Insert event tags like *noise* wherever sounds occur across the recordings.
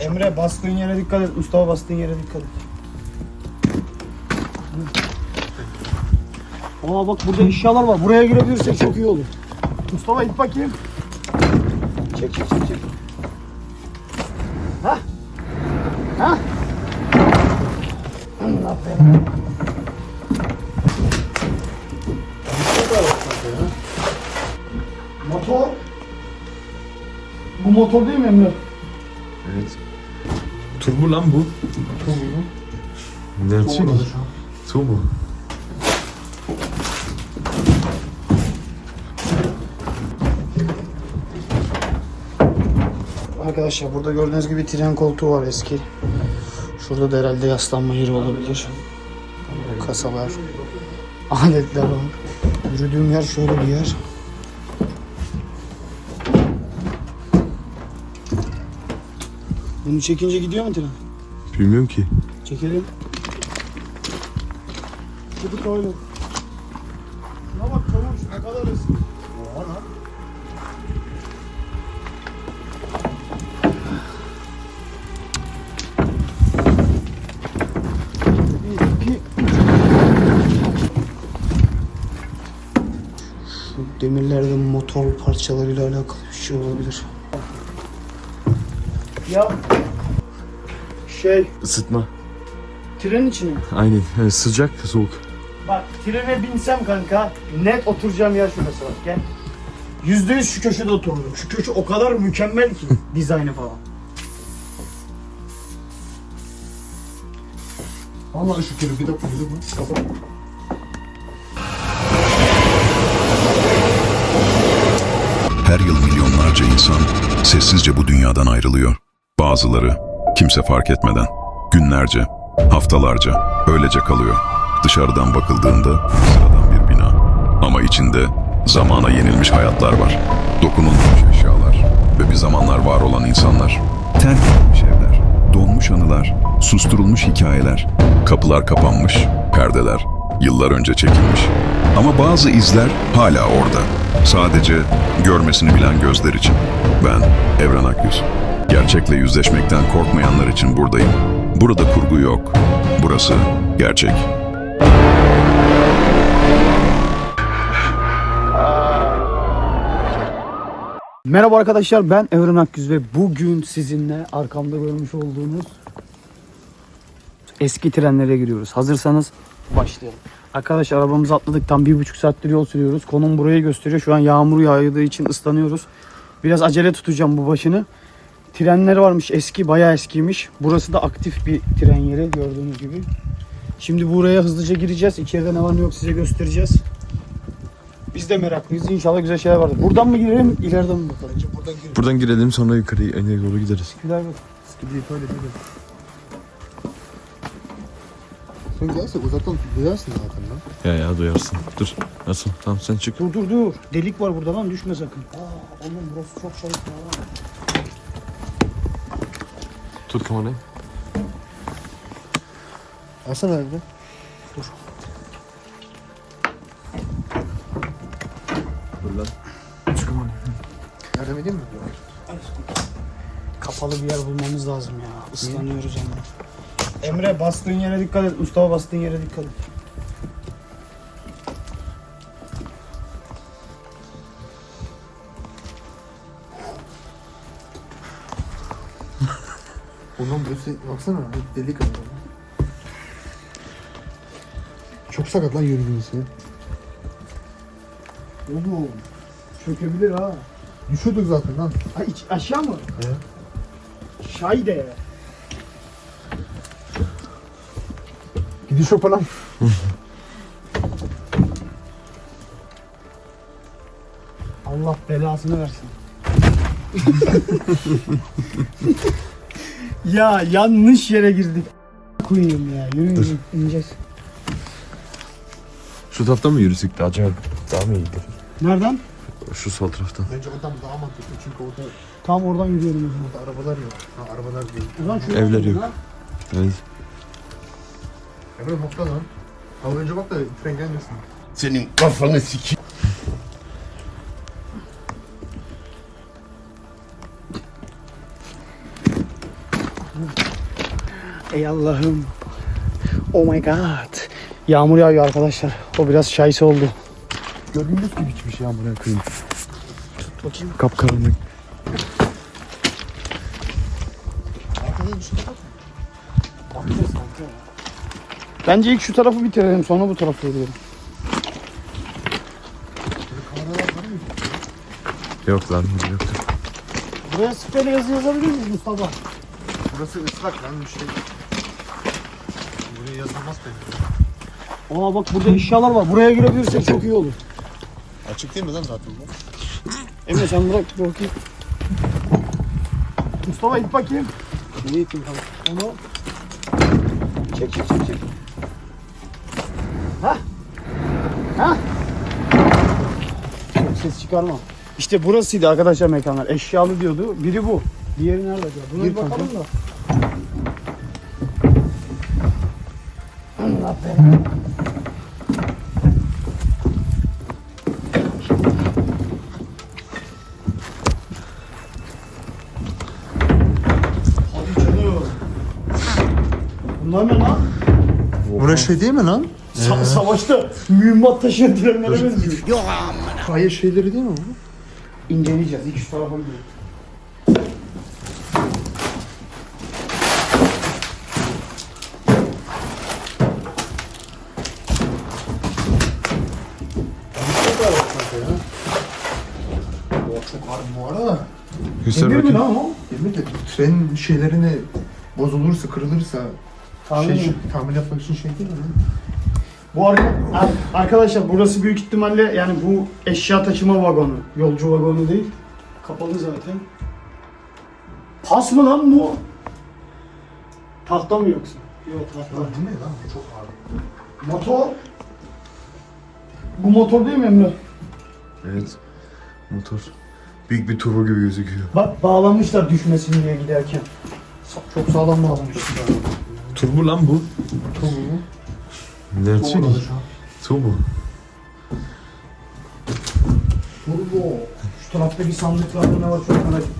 Emre bastığın yere dikkat et. Mustafa bastığın yere dikkat et. Aa bak burada eşyalar var. Buraya girebilirsek çok iyi olur. Mustafa it bakayım. Çek çek çek çek. Ha? Ha? Allah belanı. Motor. Bu motor değil mi Emre? Turbo lan bu. Gerçek. Turbo. Arkadaşlar burada gördüğünüz gibi tren koltuğu var eski. Şurada da herhalde yaslanma yeri olabilir. Kasalar, aletler var. Yürüdüğüm yer şöyle bir yer. Bunu çekince gidiyor mu tren? Bilmiyorum ki. Çekelim. Gidip öyle. Şuna bak çavuş ne kadar eski. Oha lan. Demirlerde motor parçalarıyla alakalı bir şey olabilir. Ya şey Isıtma. tren içine. Aynen. Evet, sıcak, soğuk. Bak trene binsem kanka net oturacağım yer şurası bak gel. Yüzde yüz şu köşede otururum. Şu köşe o kadar mükemmel ki *laughs* dizaynı falan. Vallahi şükür bir dakika bir dakika. Kapat. Her yıl milyonlarca insan sessizce bu dünyadan ayrılıyor. Bazıları kimse fark etmeden günlerce, haftalarca öylece kalıyor. Dışarıdan bakıldığında sıradan bir bina ama içinde zamana yenilmiş hayatlar var. Dokunulmuş eşyalar ve bir zamanlar var olan insanlar. Terk edilmiş evler, donmuş anılar, susturulmuş hikayeler, kapılar kapanmış, perdeler yıllar önce çekilmiş. Ama bazı izler hala orada. Sadece görmesini bilen gözler için. Ben Evren Akyüz. Gerçekle yüzleşmekten korkmayanlar için buradayım. Burada kurgu yok. Burası gerçek. Merhaba arkadaşlar ben Evren Akgüz ve bugün sizinle arkamda görmüş olduğunuz eski trenlere giriyoruz. Hazırsanız başlayalım. Arkadaşlar arabamızı atladık tam bir buçuk saattir yol sürüyoruz. Konum burayı gösteriyor. Şu an yağmur yağdığı için ıslanıyoruz. Biraz acele tutacağım bu başını. Trenler varmış eski bayağı eskiymiş. Burası da aktif bir tren yeri gördüğünüz gibi. Şimdi buraya hızlıca gireceğiz. İçeride ne var ne yok size göstereceğiz. Biz de meraklıyız. İnşallah güzel şeyler vardır. Buradan mı girelim, ileriden mi bakalım? Önce buradan gir. Buradan girelim sonra yukarıya en doğru gideriz. Güler bak. Gidiyor böyle böyle. Sen gelsek uzaktan duyarsın zaten lan. Ya ya duyarsın. Dur. Nasıl? Tamam sen çık. Dur dur dur. Delik var burada lan düşme sakın. Aa oğlum burası çok ya. Tut kamerayı. Alsana evde. Dur lan. Çık kamerayı. Yardım edeyim mi? Kapalı bir yer bulmamız lazım ya. Islanıyoruz ama. Emre bastığın yere dikkat et. Mustafa bastığın yere dikkat et. Ondan burası baksana bir delik ama. Çok sakat lan yürüdüğünüzü. Oğlum çökebilir ha. Düşüyorduk zaten lan. Ha iç, aşağı mı? He. Şayde. Gidiş yok falan. Allah belasını versin. *laughs* ya yanlış yere girdik. Koyayım ya. Yürüyün yürüyün, ineceğiz. Şu taraftan mı yürüsek de acaba daha mı iyidir? Nereden? Şu sol taraftan. Bence oradan daha mantıklı çünkü orada, Tam oradan yürüyorum o zaman. orada arabalar yok. Ha arabalar değil. O zaman şuraya Evler yok. ha. Evet. Emre hopla lan. Al önce bak da tren gelmesin. Senin kafanı siki. Ey Allah'ım. Oh my god. Yağmur yağıyor arkadaşlar. O biraz şahisi oldu. Gördüğünüz gibi hiçbir şey amına koyayım. Tut bakayım. Kapkaranlık. Bence ilk şu tarafı bitirelim sonra bu tarafı yürüyelim. Yok lan yoktur. Buraya spreyle yazı yazabilir miyiz Mustafa? Burası ıslak lan bir şey. Buraya yazılmaz bence. Aa bak burada eşyalar var. Buraya girebilirsek çok iyi olur. Açık değil mi lan zaten bu? Emre sen bırak bir bakayım. Mustafa it bakayım. Niye iteyim kanka? Onu çek çek çek çek. Ha? Ha? Çok ses çıkarma. İşte burasıydı arkadaşlar mekanlar. Eşyalı diyordu. Biri bu. Diğeri nerede acaba? Buna bir bakalım kanka. da. Allah belanı. Hadi canım. Bunlar ne lan? Burası şey değil mi lan? Sa- savaşta mühimmat taşıyan trenlere benziyor. Hayır şeyleri değil mi bu? İnceleyeceğiz. İlk şu tarafa gidelim. Yemin ederim trenin şeylerini bozulursa, kırılırsa Tahmin şey, mi? tamir yapmak için şey değil mi? Bu arka, ar- arkadaşlar burası büyük ihtimalle yani bu eşya taşıma vagonu. Yolcu vagonu değil. Kapalı zaten. Pas mı lan bu? Tahta mı yoksa? Yok tahta. Lan bu ne lan? Çok ağır. Motor. Bu motor değil mi Emre? Evet. Motor. Büyük bir turbo gibi gözüküyor. Bak bağlamışlar düşmesin diye giderken. Sa- Çok sağlam bağlamışlar. Turbo lan bu. Turbo. Ne Turbo da şu an. Turbo. Turbo. Şu taraftaki sandıklarda ne var çok merak ettim.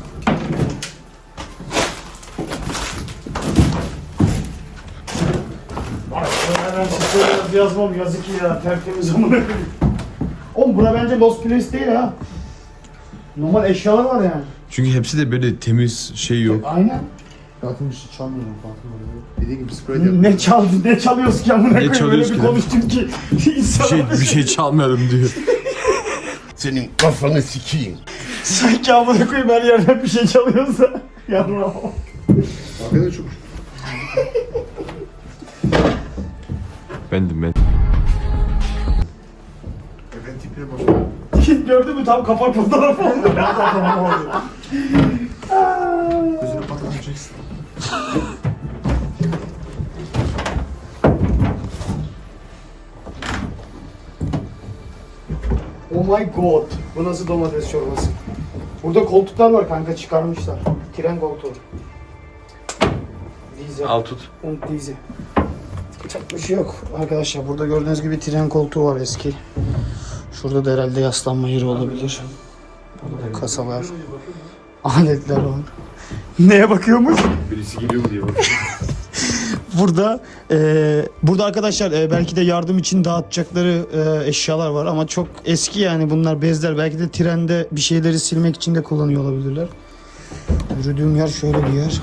Bak ben size yaz yazmam yazık ya tertemiz amına koyayım. Oğlum bura bence Lost Place değil ha. Normal eşyalar var yani. Çünkü hepsi de böyle temiz şey yok. Aynen. Zaten bir şey çalmıyorum Fatih orada. Dediği gibi spray de Ne çaldı ne çalıyoruz ki amına koyayım öyle çalıyoruz bir ki konuştum ki. Bir şey bir şey çalmadım diyor. *laughs* Senin kafanı sikeyim. Sanki amına koyayım her yerden bir şey çalıyorsa. *laughs* Yarra. Arkada çok Bendim ben. Gördün mü tam kapak fotoğrafı oldu. *laughs* Gözünü patlatacaksın. Oh my god. Bu nasıl domates çorbası? Burada koltuklar var kanka çıkarmışlar. Tren koltuğu. Dize. Al tut. Und dize. Çok bir şey yok arkadaşlar. Burada gördüğünüz gibi tren koltuğu var eski. Şurada da herhalde yaslanma yeri olabilir. Burada da kasalar, aletler var. *laughs* Neye bakıyormuş? Birisi geliyor mu diye bak. *laughs* Burada e, burada arkadaşlar e, belki de yardım için dağıtacakları e, eşyalar var ama çok eski yani bunlar bezler belki de trende bir şeyleri silmek için de kullanıyor olabilirler. Yürüdüğüm yer şöyle bir yer.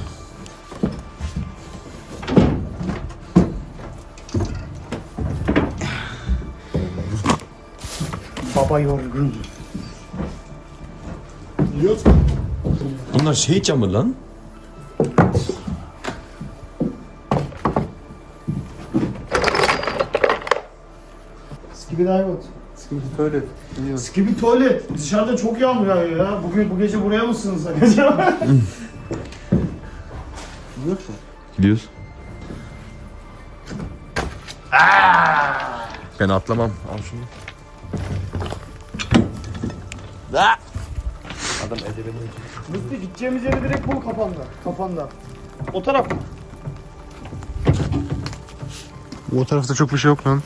Baba yorgun. Bunlar şey camı lan. Skibi Diamond. Sıkıntı öyle. Biliyorum. Skibi tuvalet. Dışarıda çok yağmur yağıyor ya. Bugün bu gece buraya mı sığınsak acaba? Biliyorsun. Gidiyoruz. Ben atlamam. Al şunu. Adam edelim. Musti gideceğimiz yere direkt bul kafanda. Kafanda. O taraf mı? O tarafta çok bir şey yok lan.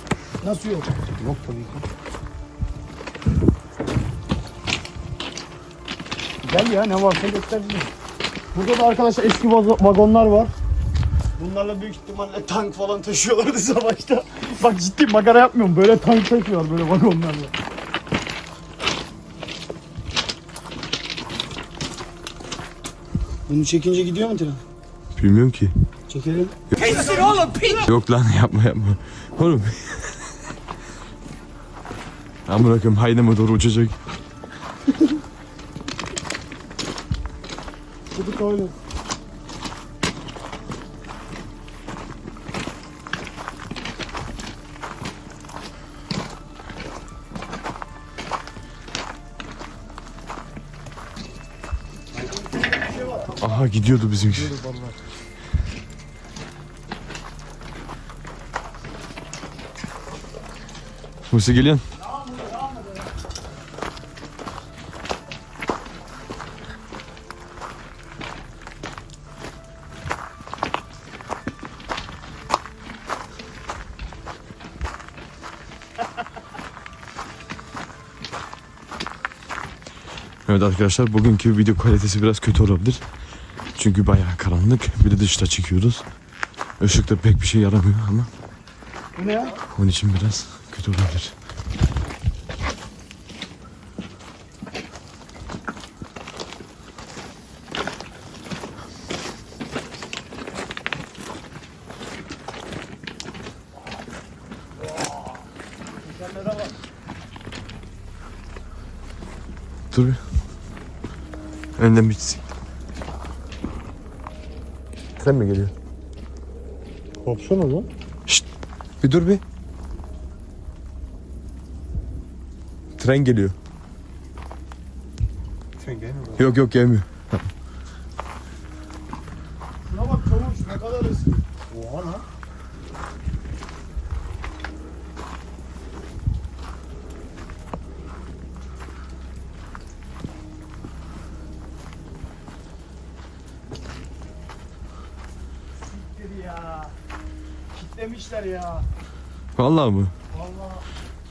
Nasıl yok? Yok tabii ki. Gel ya ne varsa göstereceğim. Burada da arkadaşlar eski vazo- vagonlar var. Bunlarla büyük ihtimalle tank falan taşıyorlardı *laughs* savaşta. Bak ciddi magara yapmıyorum. Böyle tank taşıyorlar böyle vagonlarla. Bunu çekince gidiyor mu tren? Bilmiyorum ki. Çekelim. Yok lan yapma yapma. Oğlum. Amına koyayım haynama doğru uçacak. Çabuk öyle. Aha gidiyordu bizimki. Musi geliyorsun. Evet arkadaşlar bugünkü video kalitesi biraz kötü olabilir. Çünkü bayağı karanlık. Bir de dışta çıkıyoruz. Işık da pek bir şey yaramıyor ama Bu ne ya? onun için biraz kötü olabilir. Dur bir. Önden bitsin. Tren mi geliyor? Korksana lan. Bir dur bir. Tren geliyor. Tren gelmiyor. Yok yok gelmiyor. Şuna bak çavuş ne kadar eski. Oha lan. Dedi ya. Kitlemişler ya. Vallahi mı? Vallahi.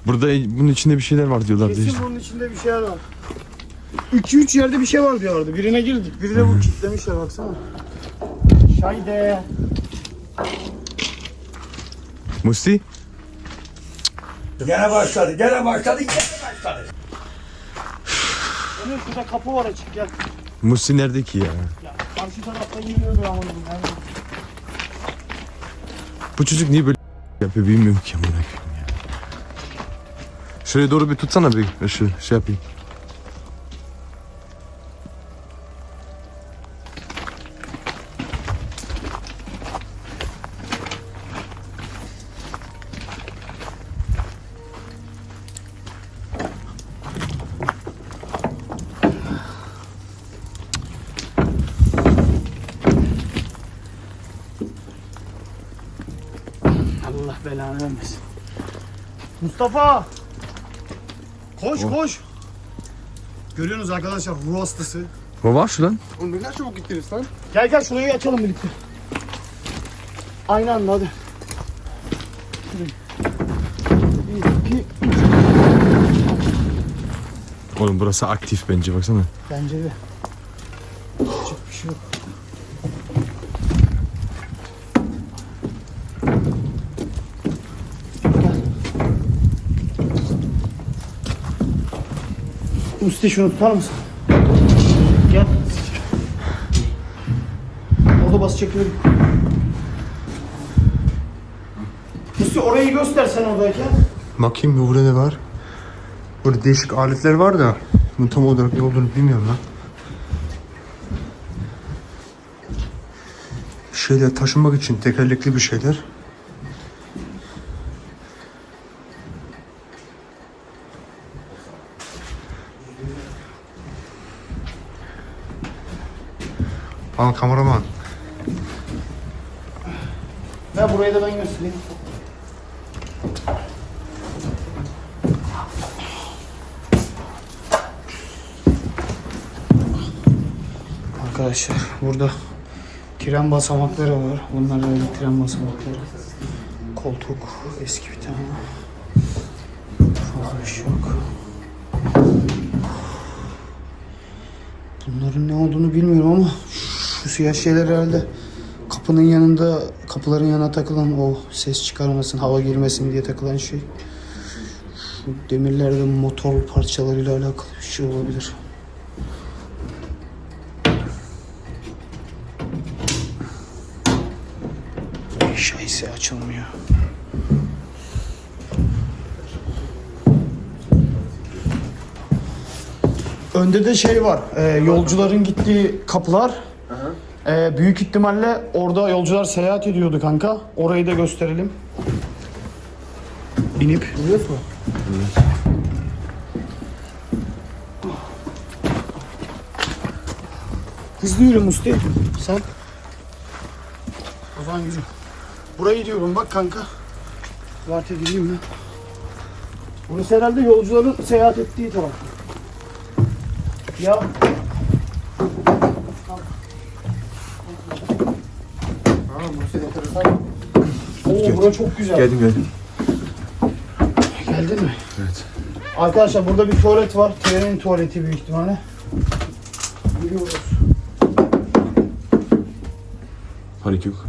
Burada bunun içinde bir şeyler var diyorlar. Kesin işte. bunun içinde bir şeyler var. 2-3 yerde bir şey var diyorlardı. Birine girdik. Biri de bu kitlemişler baksana. Şayde. Musti? Gene başladı, gene başladı, gene başladı. Önüm şurada kapı var açık gel. Musti nerede ki ya? Ya, karşı taraftan geliyordu ama. Yani. Bu çocuk niye böyle yapıyor bilmiyorum ki amına koyayım ya. Şuraya doğru bir tutsana bir ışığı şey yapayım. Allah vermesin. Mustafa! Koş koş. Görüyorsunuz arkadaşlar ruh hastası. O var şu lan. Oğlum ne kadar çabuk gittiniz lan. Gel gel şurayı açalım birlikte. Aynı anda hadi. Şurayı. Bir, iki, üç. Oğlum burası aktif bence baksana. Bence de. Bir şey yok. Musti şunu tutar mısın? Gel. Orada bas çekiyorum. Musti orayı göster sen oradayken. Bakayım bir burada ne var? Burada değişik aletler var da bunun tam olarak ne olduğunu bilmiyorum lan. Şeyler taşınmak için tekerlekli bir şeyler. Al kameraman. Ver burayı da ben göstereyim. Arkadaşlar burada tren basamakları var. Bunlar öyle tren basamakları. Koltuk eski bir tane. Fazla bir şey yok. Bunların ne olduğunu bilmiyorum ama Şu siyah şeyler herhalde kapının yanında, kapıların yanına takılan o ses çıkarmasın, hava girmesin diye takılan şey. Şu demirlerde motor parçalarıyla alakalı bir şey olabilir. Şahise açılmıyor. Önde de şey var. e, yolcuların gittiği kapılar. E, büyük ihtimalle orada yolcular seyahat ediyordu kanka. Orayı da gösterelim. İnip. Biliyorsun mu? Hızlı yürü Musti. Sen. O zaman yürü. Burayı diyorum bak kanka. Vart edeyim mi? Burası herhalde yolcuların seyahat ettiği taraf. Ya Ha, burası enteresan. Oo bura çok güzel. Geldim geldim. Geldin mi? Evet. Arkadaşlar burada bir tuvalet var. Trenin tuvaleti büyük ihtimalle. Giriyoruz. Panik yok.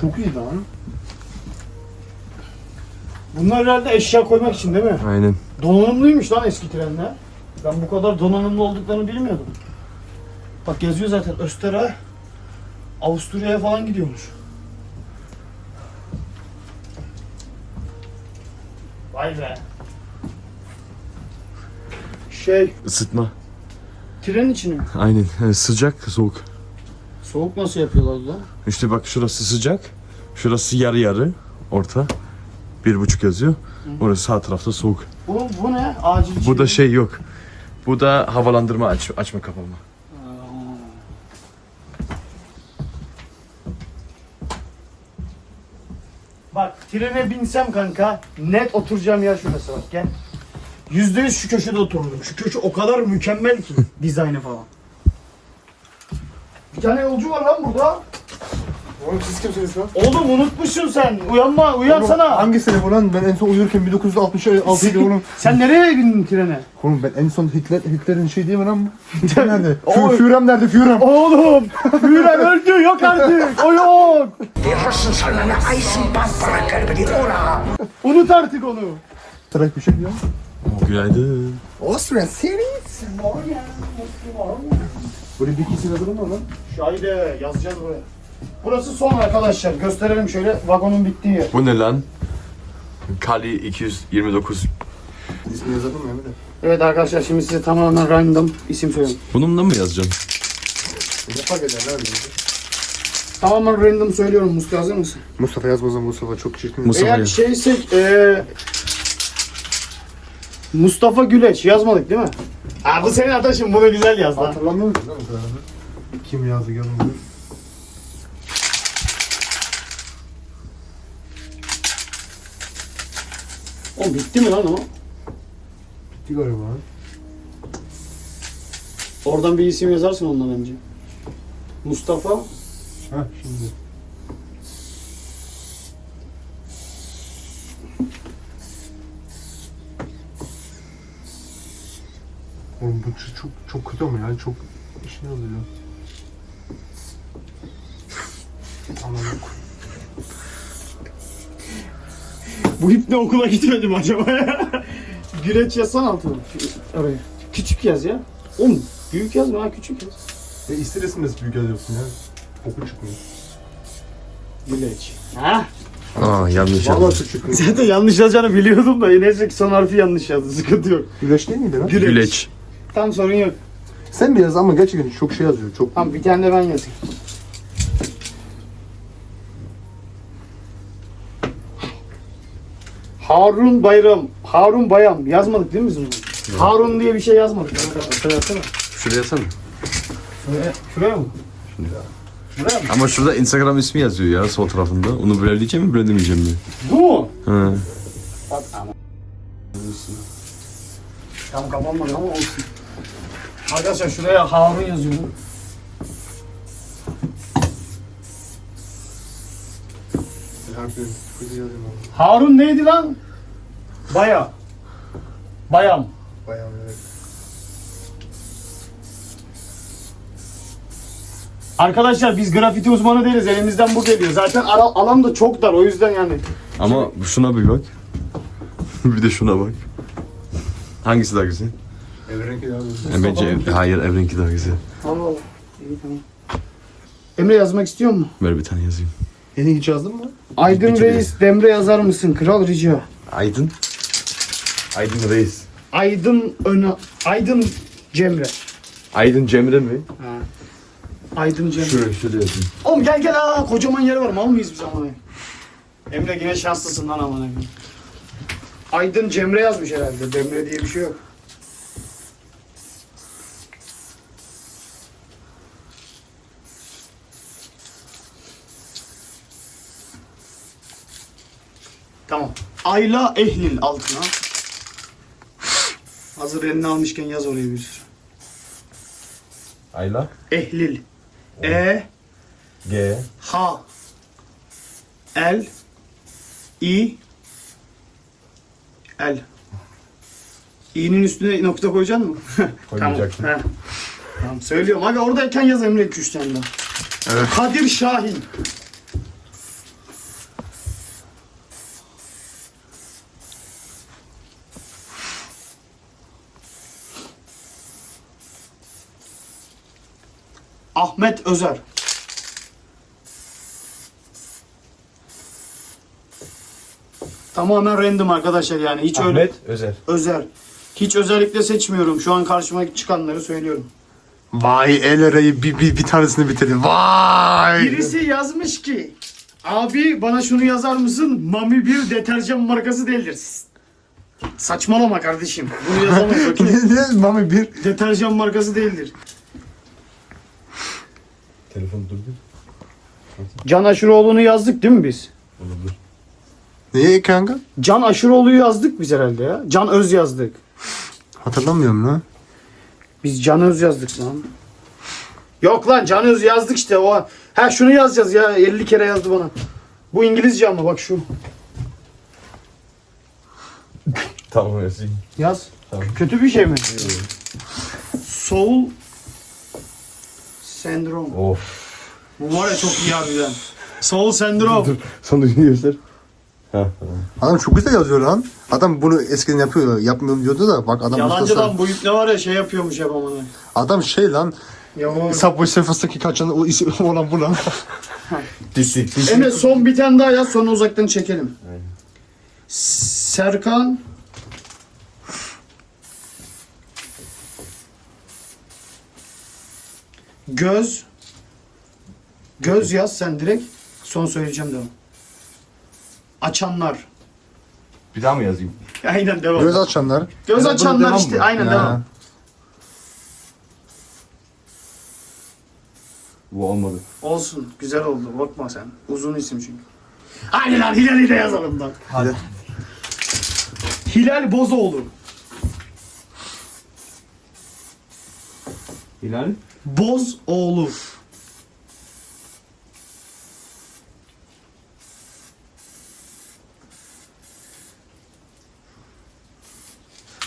Çok iyi lan. Bunlar herhalde eşya koymak için değil mi? Aynen. Donanımlıymış lan eski trenler. Ben bu kadar donanımlı olduklarını bilmiyordum. Bak yazıyor zaten Österreich Avusturya'ya falan gidiyormuş. Vay be. Şey, Isıtma. tren içini mi? Aynen. Yani sıcak, soğuk. Soğuk nasıl yapıyorlar da? İşte bak şurası sıcak. Şurası yarı yarı. Orta. Bir buçuk yazıyor. Orası sağ tarafta soğuk. Bu, bu ne? Acil Bu da şey yok. Bu da havalandırma aç, açma kapama. Bak trene binsem kanka net oturacağım yer şurası bak gel. Yüzde yüz şu köşede otururum. Şu köşe o kadar mükemmel ki dizaynı falan. Bir tane yolcu var lan burada. Oğlum siz kimsiniz lan? Oğlum unutmuşsun sen. Uyanma, uyansana. Hangi sene bu lan? Ben en son uyurken 1966 idi oğlum. Sen nereye bindin trene? Oğlum ben en son Hitler Hitler'in şey değil mi lan? Hitler *laughs* nerede? Oy. Fü Führem nerede? Führem. Oğlum, Führer *laughs* öldü yok artık. O yok. Die Russen sollen eine Eisenbahn bauen über die Donau. Unut artık onu. Sırak bir şey diyor. Günaydın. Austrian series. Böyle bir ikisi yazılır mı lan? Şahide yazacağız buraya. Burası son arkadaşlar. Gösterelim şöyle vagonun bittiği yer. Bu ne lan? Kali 229. İsmi yazalım mı Emre? Evet arkadaşlar şimdi size tamamen random isim söylüyorum. Bununla mı yazacağım? Ne fark eder lan? Tamamen random söylüyorum. Musti hazır mısın? Mustafa yazmaz ama Mustafa çok çirkin. Mustafa Eğer yaz. şeyse eee Mustafa Güleç yazmadık değil mi? Aa bu senin adaşın bunu güzel yaz lan. Hatırlamıyor musun lan o kadar? Kim yazdı gelin bunu? O bitti mi lan o? Bitti galiba. Oradan bir isim yazarsın ondan önce. Mustafa Heh şimdi. Oğlum bu çok çok kötü ama yani çok işini alıyor. Anladım. Bu ip ne okula gitmedi mi acaba ya? *laughs* Güleç yazsan altına. Oraya. Küçük yaz ya. Oğlum büyük yazma ha küçük yaz. Ya ister istemez büyük yazıyorsun ya. Oku çıkmıyor. Güleç. Ha? Aa yanlış Vallahi çıkmıyor. Zaten yanlış yazacağını biliyordum da neyse ki son harfi yanlış yazdı. Sıkıntı yok. Güleş değil miydi lan? Güleç. Güleç. Tam sorun yok. Sen de yaz ama gerçekten çok şey yazıyor. Çok Tamam bir tane de ben yazayım. Harun Bayram, Harun Bayam yazmadık değil mi biz bunu? Harun diye bir şey yazmadık. Hatırlasana. Şuraya yazsana. Şuraya, şuraya mı? Ama şurada Instagram ismi yazıyor ya sol tarafında. Onu belirleyeceğim mi belirlemeyeceğim mi? Bu mu? Ha. Bak ama. Tam kapanmadı ama olsun. Arkadaşlar şuraya Harun yazıyorum. Harun neydi lan? Baya. Bayam. Bayam evet. Arkadaşlar biz grafiti uzmanı değiliz. Elimizden bu geliyor. Zaten ara, alan da çok dar. O yüzden yani. Ama şuna bir bak. *laughs* bir de şuna bak. Hangisi daha güzel? Evrenki daha güzel. E, bence ev- hayır Evrenki daha güzel. Allah İyi tamam. Emre yazmak istiyor mu? Ver bir tane yazayım. Yeni hiç yazdın mı? Aydın Bitti Reis Demre yazar mısın? Kral rica. Aydın. Aydın Reis. Aydın Öna Aydın Cemre. Aydın Cemre mi? Ha. Aydın Cemre. Şöyle şöyle yazayım. Oğlum gel gel aa kocaman yeri var mal mıyız biz amına? Emre yine şanslısın lan amına. Aydın Cemre yazmış herhalde. Demre diye bir şey yok. Tamam. Ayla Ehlil altına. Hazır elini almışken yaz oraya bir sürü. Ayla. Ehlil. E G. H L I L İ'nin üstüne nokta koyacaksın mı? *laughs* Koymayacaktım. tamam. he. Tamam söylüyorum. Abi oradayken yaz Emre 2 tane daha. Evet. Kadir Şahin. Ahmet Özer. Tamamen random arkadaşlar yani hiç öyle Özer. özel. Hiç özellikle seçmiyorum. Şu an karşıma çıkanları söylüyorum. Vay el arayı bir, bir, bir tanesini bitirdim. Vay. Birisi yazmış ki Abi bana şunu yazar mısın? Mami bir deterjan markası değildir. Saçmalama kardeşim. Bunu yazamayız. *laughs* bakayım. ne, ne, Mami bir. deterjan markası değildir. Telefon durdu. Can Aşuroğlu'nu yazdık değil mi biz? Olabilir. Neye kanka? Can Aşuroğlu'yu yazdık biz herhalde ya. Can Öz yazdık. Hatırlamıyorum lan. Biz Can Öz yazdık lan. Yok lan Can Öz yazdık işte o. Ha şunu yazacağız ya 50 kere yazdı bana. Bu İngilizce ama bak şu. Tamam yazayım. Yaz. Tamam. Kötü bir şey mi? Soul Sendrom. Of. Bu var ya çok iyi harbiden. Soul Sendrom. Sana bir göster. Ha tamam. Adam çok güzel yazıyor lan. Adam bunu eskiden yapıyor. Yapmıyorum diyordu da bak adam Yalancı ustası. lan bu ip ne var ya şey yapıyormuş hep amına. Adam şey lan. Ya Subway Surfers'taki kaçan o isim *laughs* olan bu lan. Dişlik. Emre son bir tane daha yaz sonra uzaktan çekelim. Serkan Göz Göz yaz sen direkt. Son söyleyeceğim devam. Açanlar. Bir daha mı yazayım? *laughs* Aynen devam. Göz Göz, açanlar. açanlar devam işte. mı? Aynen Ha. devam. Bu olmadı. Olsun. Güzel oldu. Bakma sen. Uzun isim çünkü. Aynen lan Hilal'i de yazalım lan. Hadi. Hilal Bozoğlu. Hilal. Bozoğlu.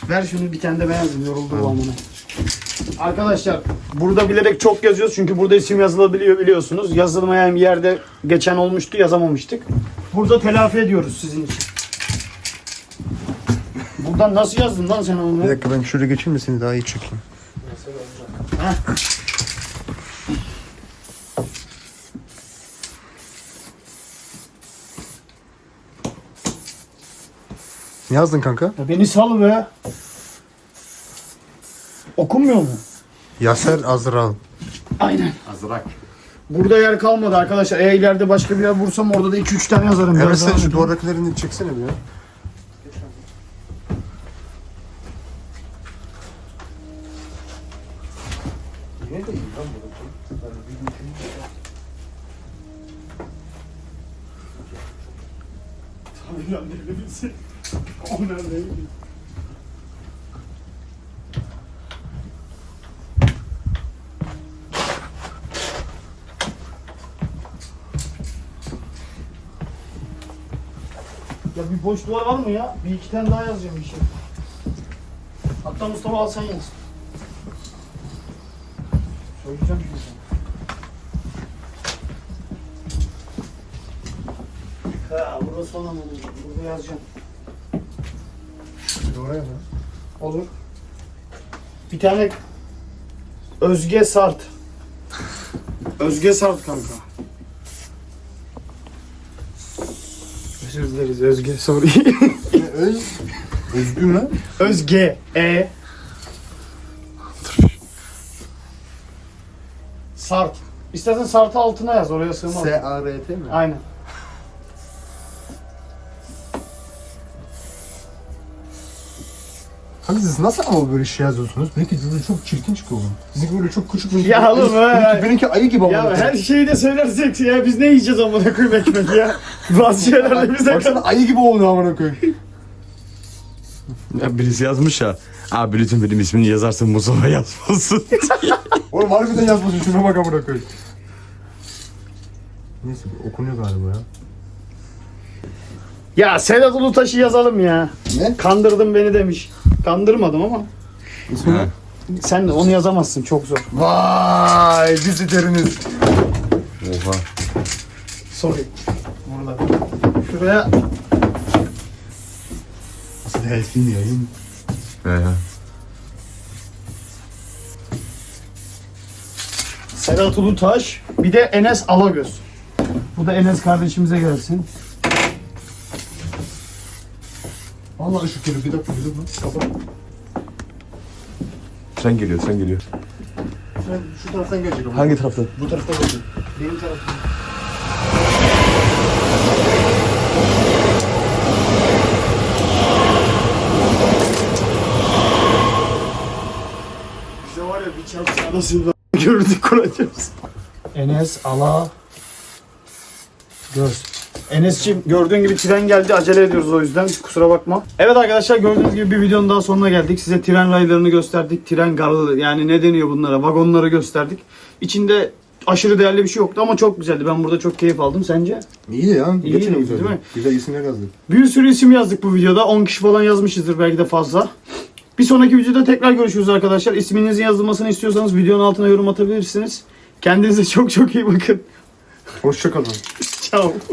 Ver şunu bir tane de ben yazayım. Yoruldum bu amına. Arkadaşlar burada bilerek çok yazıyoruz çünkü burada isim yazılabiliyor biliyorsunuz. Yazılmayan bir yerde geçen olmuştu yazamamıştık. Burada telafi ediyoruz sizin için. Buradan nasıl yazdın lan sen onu? Bir dakika ben şöyle geçeyim de seni daha iyi çekeyim. Ne yazdın kanka? Ya beni sal be. Okunmuyor mu? Yaser Azral. Aynen. Azrak. Burada yer kalmadı arkadaşlar. Eğer ileride başka bir yer vursam orada da 2-3 tane yazarım. Evet sen şu duvardakilerini çeksene bir ya. Ya bir boş duvar var mı ya? Bir iki tane daha yazacağım bir şey. Hatta Mustafa al sen yaz. Söyleyeceğim şimdi sana. Burada olur? Yazacağım. Oraya mı? Olur. Bir tane Özge Sart. Özge Sart kanka. Özür dileriz Özge sorry. Öz... Özgür mü? Özge E Sart. İstersen Sart'ı altına yaz oraya sığmaz. S-A-R-T mi? Aynen. Kanka siz nasıl ama böyle şey yazıyorsunuz? Benimki zaten çok çirkin çıkıyor oğlum. Sizinki böyle çok küçük benimki. Ya oğlum, benimki, ha. benimki ayı gibi ama. Ya her şeyi de söylersek ya biz ne yiyeceğiz amına koyayım ekmek ya. *laughs* Bazı şeyler de bize Baksana ayı gibi oldu amına koyayım. Ya birisi yazmış ya. Abi lütfen benim ismini yazarsın Mustafa yazmasın. *laughs* Oğlum harbiden yazmasın şuna bak amına koyayım. Neyse bu okunuyor galiba ya. Ya Sedat Ulutaş'ı yazalım ya. Ne? Kandırdın beni demiş. Kandırmadım ama. Ha. Sen de onu yazamazsın çok zor. Vay vizitörünüz. Oha. Sorry. Burada. Şuraya Nasıl değilsin yayın? He. Sedat Ulutaş, bir de Enes Alagöz. Bu da Enes kardeşimize gelsin. Allah şu kere bir dakika bir dakika. Kapat. Sen geliyor, sen geliyor. Sen şu taraftan gelecek ama. Hangi taraftan? Bu taraftan gelecek. Benim. Bize var ya bir çarpsa nasıl *laughs* görüntü kuracağız. Enes Ala Göz. Enes'ciğim gördüğün gibi tren geldi acele ediyoruz o yüzden kusura bakma. Evet arkadaşlar gördüğünüz gibi bir videonun daha sonuna geldik. Size tren raylarını gösterdik. Tren garlı yani ne deniyor bunlara vagonları gösterdik. İçinde aşırı değerli bir şey yoktu ama çok güzeldi. Ben burada çok keyif aldım. Sence? İyi ya. İyi değil mi? Güzel isimler yazdık. Bir sürü isim yazdık bu videoda. 10 kişi falan yazmışızdır belki de fazla. Bir sonraki videoda tekrar görüşürüz arkadaşlar. İsminizin yazılmasını istiyorsanız videonun altına yorum atabilirsiniz. Kendinize çok çok iyi bakın. Hoşçakalın. *laughs* Ciao.